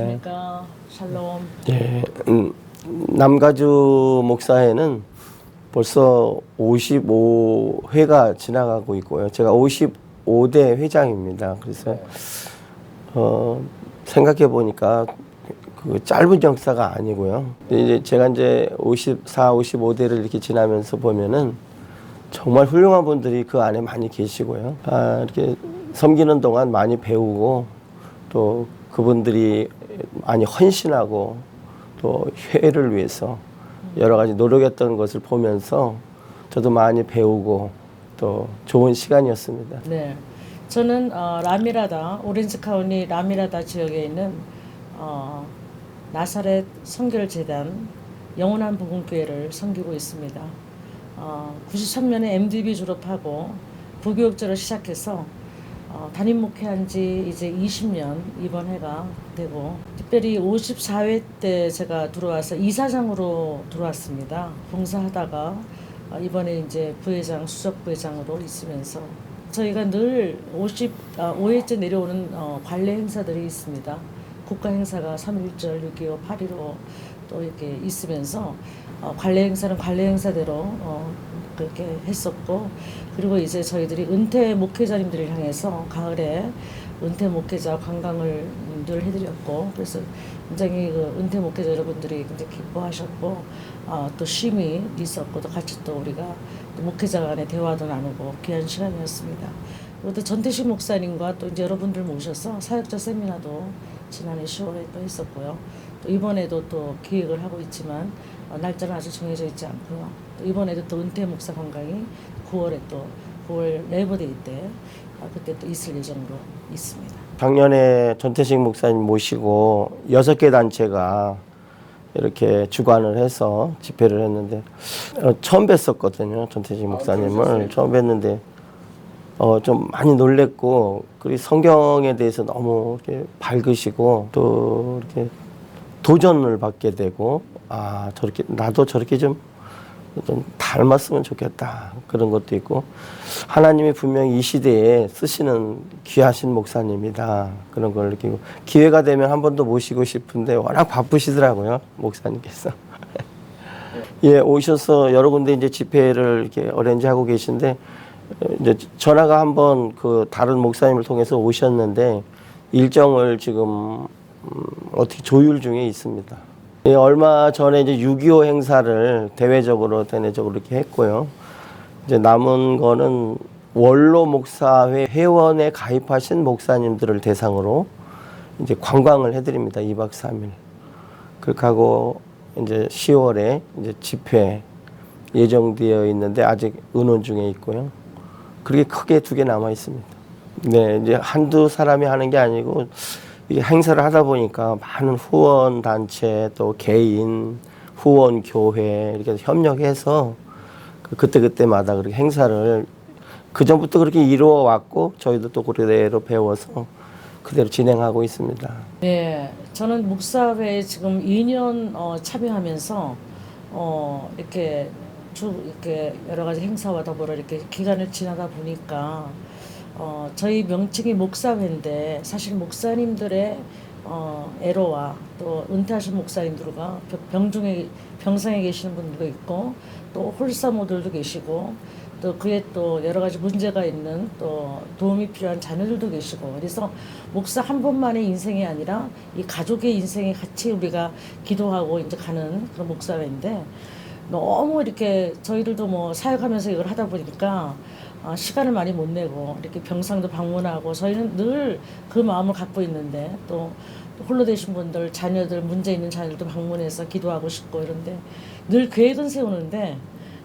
안녕하십니까. 샬롬. 예, 음, 남가주 목사회는 벌써 55회가 지나가고 있고요. 제가 55대 회장입니다. 그래서 어, 생각해 보니까 그 짧은 역사가 아니고요. 이제 제가 이제 54, 55대를 이렇게 지나면서 보면은 정말 훌륭한 분들이 그 안에 많이 계시고요. 아, 이렇게 섬기는 동안 많이 배우고 또 그분들이 많이 헌신하고 또 회를 위해서 여러 가지 노력했던 것을 보면서 저도 많이 배우고 또 좋은 시간이었습니다. 네. 저는 어, 라미라다 오렌지 카운티 라미라다 지역에 있는 어, 나사렛 선결재단 영원한 복음교회를 섬기고 있습니다. 어, 93년에 MDB 졸업하고 부교육자로 시작해서 어, 담임 목회한 지 이제 20년 이번 해가 되고 특별히 54회 때 제가 들어와서 이사장으로 들어왔습니다. 봉사하다가 어, 이번에 이제 부회장 수석 부회장으로 있으면서 저희가 늘 55회째 내려오는 어, 관례 행사들이 있습니다. 국가 행사가 3.1절, 6.25, 8.15 또 이렇게 있으면서 어, 관례 행사는 관례 행사대로 어, 그렇게 했었고 그리고 이제 저희들이 은퇴 목회자님들을 향해서 가을에 은퇴 목회자 관광을 늘 해드렸고 그래서 굉장히 그 은퇴 목회자 여러분들이 굉장히 기뻐하셨고 어, 또 쉼이 있었고 또 같이 또 우리가 또 목회자 간의 대화도 나누고 귀한 시간이었습니다. 그리고 또 전태식 목사님과 또 이제 여러분들 모셔서 사역자 세미나도 지난해 10월에 또 했었고요. 또 이번에도 또 기획을 하고 있지만 어, 날짜는 아직 정해져 있지 않고요. 또 이번에도 또 은퇴 목사 관광이 9월에 또 9월 레이버데이 때 어, 그때 또 있을 예정으로 있습니다. 작년에 전태식 목사님 모시고 여섯 개 단체가 이렇게 주관을 해서 집회를 했는데 어, 처음 뵀었거든요 전태식 목사님을 처음 뵀는데 어, 좀 많이 놀랬고 그리고 성경에 대해서 너무 이렇게 밝으시고 또 이렇게 도전을 받게 되고 아 저렇게 나도 저렇게 좀, 좀 닮았으면 좋겠다. 그런 것도 있고 하나님이 분명히 이 시대에 쓰시는 귀하신 목사님이다. 그런 걸 느끼고 기회가 되면 한 번 더 모시고 싶은데 워낙 바쁘시더라고요 목사님께서. 예 오셔서 여러 군데 이제 집회를 이렇게 어렌지 하고 계신데 어, 이제 전화가 한번 그 다른 목사님을 통해서 오셨는데 일정을 지금 음, 어떻게 조율 중에 있습니다. 예, 얼마 전에 이제 6.25 행사를 대외적으로 대내적으로 이렇게 했고요. 이제 남은 거는 원로 목사회 회원에 가입하신 목사님들을 대상으로 이제 관광을 해드립니다. 2박 3일. 그렇게 하고 이제 10월에 이제 집회 예정되어 있는데 아직 의논 중에 있고요. 그렇게 크게 두 개 남아 있습니다. 네, 이제 한두 사람이 하는 게 아니고 이게 행사를 하다 보니까 많은 후원 단체 또 개인 후원 교회 이렇게 협력해서 그 그때 그때마다 그렇게 행사를 그 전부터 그렇게 이루어 왔고 저희도 또 그대로 배워서 그대로 진행하고 있습니다. 네, 저는 목사회에 지금 2년 어, 참여하면서 어, 이렇게 주 이렇게 여러 가지 행사와 더불어 이렇게 기간을 지나다 보니까 어, 저희 명칭이 목사회인데 사실 목사님들의 어, 애로와 또 은퇴하신 목사님들과 병- 병중에 병상에 계시는 분들도 있고 또 홀사모들도 계시고 또 그에 또 여러 가지 문제가 있는 또 도움이 필요한 자녀들도 계시고 그래서 목사 한 번만의 인생이 아니라 이 가족의 인생에 같이 우리가 기도하고 이제 가는 그런 목사회인데 너무 이렇게 저희들도 뭐 사역하면서 이걸 하다 보니까 아, 시간을 많이 못 내고 이렇게 병상도 방문하고 저희는 늘 그 마음을 갖고 있는데 또 홀로 되신 분들 자녀들 문제 있는 자녀들도 방문해서 기도하고 싶고 이런데 늘 계획은 세우는데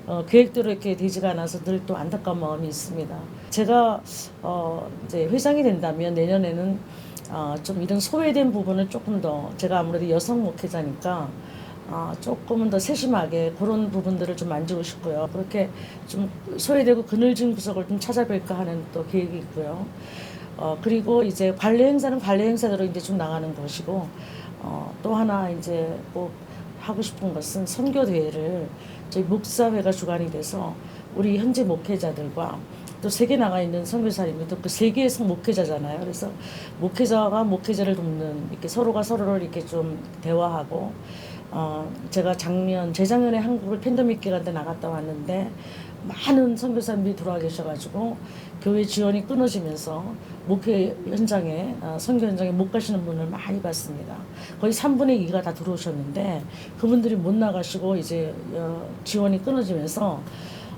어, 계획대로 이렇게 되지가 않아서 늘 또 안타까운 마음이 있습니다. 제가 어, 이제 회장이 된다면 내년에는 어, 좀 이런 소외된 부분을 조금 더 제가 아무래도 여성 목회자니까 아, 조금은 더 세심하게 그런 부분들을 좀 만지고 싶고요. 그렇게 좀 소외되고 그늘진 구석을 좀 찾아뵐까 하는 또 계획이 있고요. 어, 그리고 이제 관례 행사는 관례 행사대로 이제 좀 나가는 것이고, 어, 또 하나 이제 꼭 하고 싶은 것은 선교 대회를 저희 목사회가 주관이 돼서 우리 현재 목회자들과 또 세계 나가 있는 선교사님이 또그 세계의 성 목회자잖아요. 그래서 목회자가 목회자를 돕는 이렇게 서로가 서로를 이렇게 좀 대화하고 어 제가 작년 재작년에 한국을 팬데믹 기간 때 나갔다 왔는데 많은 선교사님들이 들어와 계셔가지고 교회 지원이 끊어지면서 목회 현장에 어, 선교 현장에 못 가시는 분을 많이 봤습니다. 거의 3분의 2가 다 들어오셨는데 그분들이 못 나가시고 이제 어, 지원이 끊어지면서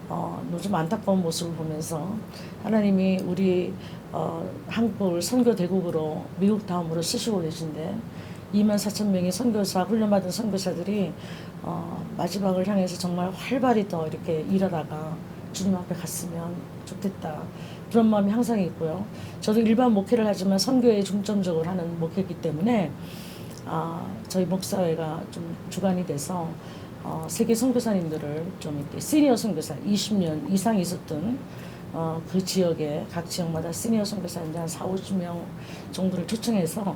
어, 요즘 안타까운 모습을 보면서 하나님이 우리 어, 한국을 선교 대국으로 미국 다음으로 쓰시고 계신데 2만 4천 명의 선교사 훈련받은 선교사들이 어, 마지막을 향해서 정말 활발히 더 이렇게 일하다가 주님 앞에 갔으면 좋겠다 그런 마음이 항상 있고요. 저도 일반 목회를 하지만 선교에 중점적으로 하는 목회이기 때문에 아, 저희 목사회가 좀 주관이 돼서 어, 세계 선교사님들을 좀 이렇게 시니어 선교사 20년 이상 있었던 어, 그 지역에 각 지역마다 시니어 선교사님들 한 4, 50명 정도를 초청해서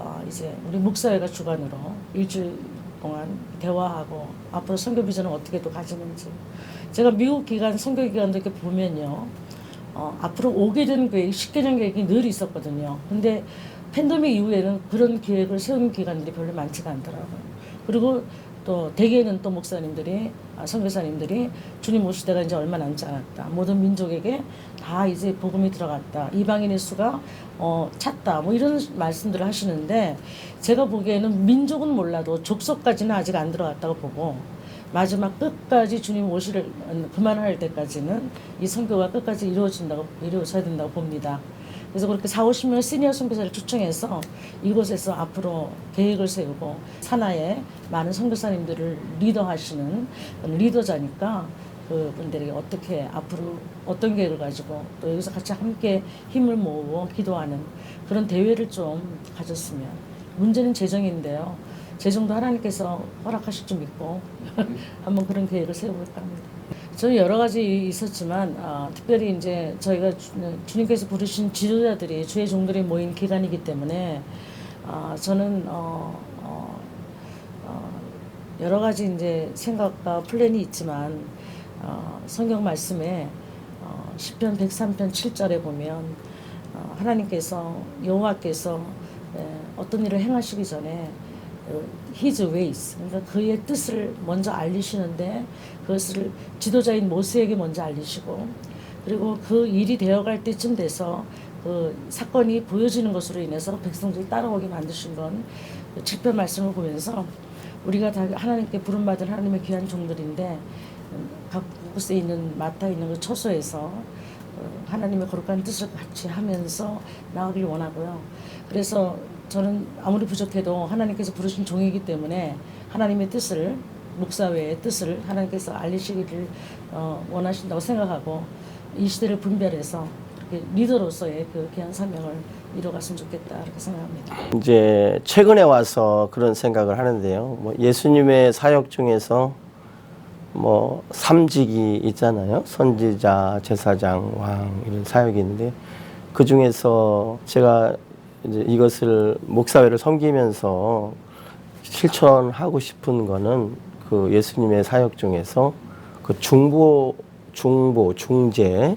어, 이제 우리 목사회가 주관으로 일주일 동안 대화하고 앞으로 선교 비전을 어떻게 또 가지는지. 제가 미국 기간 선교 기간도 이렇게 보면요. 어, 앞으로 오게 되는 계획 10개년 계획이 늘 있었거든요. 근데 팬데믹 이후에는 그런 계획을 세운 기관들이 별로 많지가 않더라고요. 그리고 또 대개는 또 목사님들이 아, 선교사님들이 주님 오실 때가 이제 얼마 남지 않았다. 모든 민족에게 다 이제 복음이 들어갔다. 이방인의 수가 어, 찼다. 뭐 이런 말씀들을 하시는데 제가 보기에는 민족은 몰라도 족속까지는 아직 안 들어갔다고 보고 마지막 끝까지 주님 오시를 그만할 때까지는 이 선교가 끝까지 이루어진다고 이루어져야 된다고 봅니다. 그래서 그렇게 4, 50명 시니어 선교사를 초청해서 이곳에서 앞으로 계획을 세우고 산하에 많은 선교사님들을 리더하시는 리더자니까 그분들에게 어떻게 앞으로 어떤 계획을 가지고 또 여기서 같이 함께 힘을 모으고 기도하는 그런 대회를 좀 가졌으면 문제는 재정인데요. 재정도 하나님께서 허락하실 줄 믿고 한번 그런 계획을 세워볼까 합니다. 저희 여러 가지 있었지만 아, 특별히 이제 저희가 주, 주님께서 부르신 지도자들이 주의 종들이 모인 기간이기 때문에 아, 저는 어, 어, 어, 여러 가지 이제 생각과 플랜이 있지만 어, 성경 말씀에 어, 10편 103편 7절에 보면 어, 하나님께서 여호와께서 예, 어떤 일을 행하시기 전에 어, His ways 그러니까 그의 뜻을 먼저 알리시는데 그것을 지도자인 모세에게 먼저 알리시고 그리고 그 일이 되어갈 때쯤 돼서 그 사건이 보여지는 것으로 인해서 백성들이 따라오게 만드신 건 7편 말씀을 보면서 우리가 다 하나님께 부름받은 하나님의 귀한 종들인데 음, 각 곳에 있는 맡아 있는 그 처소에서 어, 하나님의 거룩한 뜻을 같이 하면서 나가길 원하고요. 그래서 저는 아무리 부족해도 하나님께서 부르신 종이기 때문에 하나님의 뜻을 목사회의 뜻을 하나님께서 알리시기를 어, 원하신다고 생각하고 이 시대를 분별해서 리더로서의 그 귀한 사명을 이뤄갔으면 좋겠다 이렇게 생각합니다. 이제 최근에 와서 그런 생각을 하는데요. 뭐 예수님의 사역 중에서 뭐 삼직이 있잖아요. 선지자, 제사장, 왕 이런 사역이 있는데 그 중에서 제가 이제 이것을 목사회를 섬기면서 실천하고 싶은 거는 그 예수님의 사역 중에서 그 중보, 중보, 중재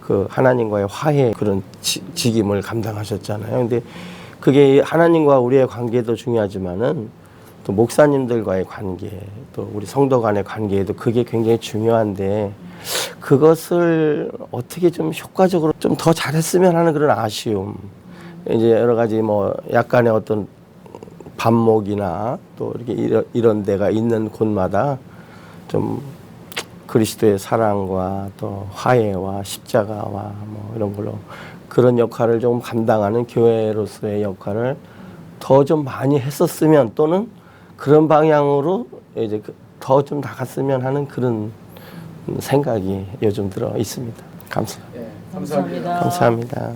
그 하나님과의 화해 그런 지, 직임을 감당하셨잖아요. 근데 그게 하나님과 우리의 관계도 중요하지만은 또 목사님들과의 관계, 또 우리 성도 간의 관계에도 그게 굉장히 중요한데 그것을 어떻게 좀 효과적으로 좀 더 잘했으면 하는 그런 아쉬움. 이제 여러 가지 뭐 약간의 어떤 반목이나 또 이렇게 이런, 이런 데가 있는 곳마다 좀 그리스도의 사랑과 또 화해와 십자가와 뭐 이런 걸로 그런 역할을 좀 감당하는 교회로서의 역할을 더 좀 많이 했었으면 또는 그런 방향으로 이제 더 좀 나갔으면 하는 그런 생각이 요즘 들어 있습니다. 감사, 예, 감사합니다. 감사합니다.